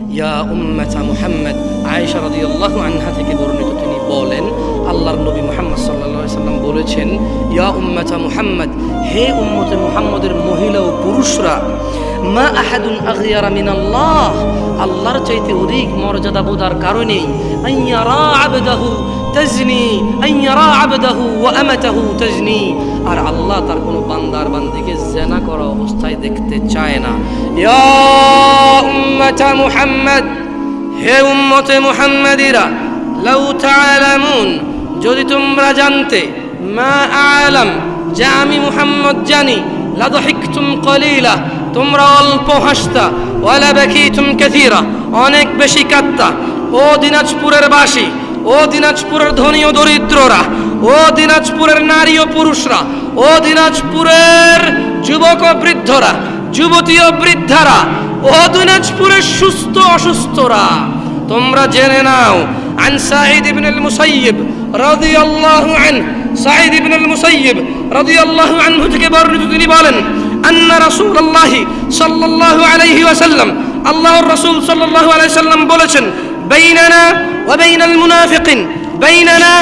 ইয়া উম্মাতা মুহাম্মদ, আয়েশা রাদিয়াল্লাহু আনহা থেকে বর্ণিত তিনি বলেন, আল্লাহর নবী মুহাম্মদ সাল্লাল্লাহু সাল্লাম বলেছেন, ইয়া উম্মাতা মুহাম্মদ, হে উম্মতে মুহাম্মদের মহিলা ও পুরুষরা, মা আহাদুন আগিয়ারা মিনাল্লাহ, আল্লাহর চাইতে অধিক মর্যাদা বোধার কারণেই আইয়ারা আবদাহু তাজনি, আইয়ারা আবদাহু ওয়া আমাতাহু তাজনি, আর আল্লাহ তার কোনো বান্দার বান্দিকে জেনা করা অবস্থায় দেখতে চায় না। ইয়া উম্মাতা মুহাম্মদ। হে উম্মতে মুহাম্মাদিরা, লাউ তাআলামুন, যদি তোমরা জানতে মা আলাম, যা আমি মুহাম্মদ জানি, লাদহিকতুম কলিলা, তোমরা অল্প হাসতা, ওয়ালা বাকিতুম কাসীরা, অনেক বেশি কাঁদতা। ও দিনাজপুরের বাসী, ও দিনাজপুরের ধনী ও দরিদ্ররা, ও দিনাজপুরের নারী ও পুরুষরা, ও দিনাজপুরের যুবক ও বৃদ্ধরা যুবতী ও বৃদ্ধারা ও দিনাজপুরের সুস্থ অসুস্থরা তোমরা জেনে নাও عن سعيد بن المسيب رضي الله عنه سعيد بن المسيب رضي الله عنه থেকে বর্ণিত তিনি বলেন أن رسول الله صلى الله عليه وسلم আল্লাহর রাসূল সাল্লাল্লাহু আলাইহি সাল্লাম বলেছেন بيننا وبين المنافقين بيننا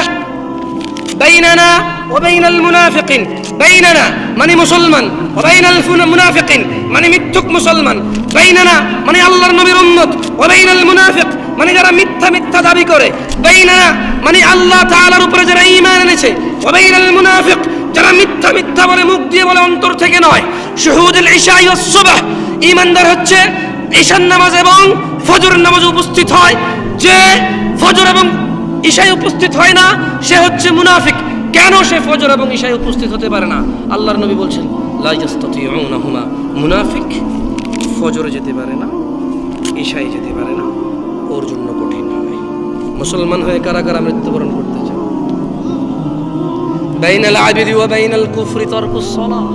বাইনানা ও বাইনাল মুনাফিকিন বাইনানা মানে মুসলমান ও বাইনাল মুনাফিকিন মানে মিথ্যুক মুসলমান বাইনানা মানে আল্লাহর নবীর উম্মত ও বাইনাল মুনাফিক মানে যারা মিথ্যা মিথ্যা দাবি করে বাইনানা মানে আল্লাহ তাআলার উপরে যারা ঈমান এনেছে. ও বাইনাল মুনাফিক যারা মিথ্যা মিথ্যা বলে মুখ দিয়ে বলে অন্তর থেকে নয়। শুহুদুল ইশা ওয়াস সুবহ ঈমানদার হচ্ছে ঈশান নামাজ এবং ফজর নামাজ উপস্থিত হয়। যে ফজর এবং ঈশায় উপস্থিত হয় না সে হচ্ছে মুনাফিক। কেন সে ফজর এবং ঈশায় উপস্থিত হতে পারে না? আল্লাহর নবী বলছেন লাইজাস্তুমা মুনাফিক ফজরে যেতে পারে না, ঈশায় যেতে পারে না, ওর জন্য কঠিন হবে মুসলমান হয়ে কারা কারা মৃত্যুবরণ করতে চায়। বাইনাল আবিদি ওয়া বাইনাল কুফরি তর্ক সালাহ।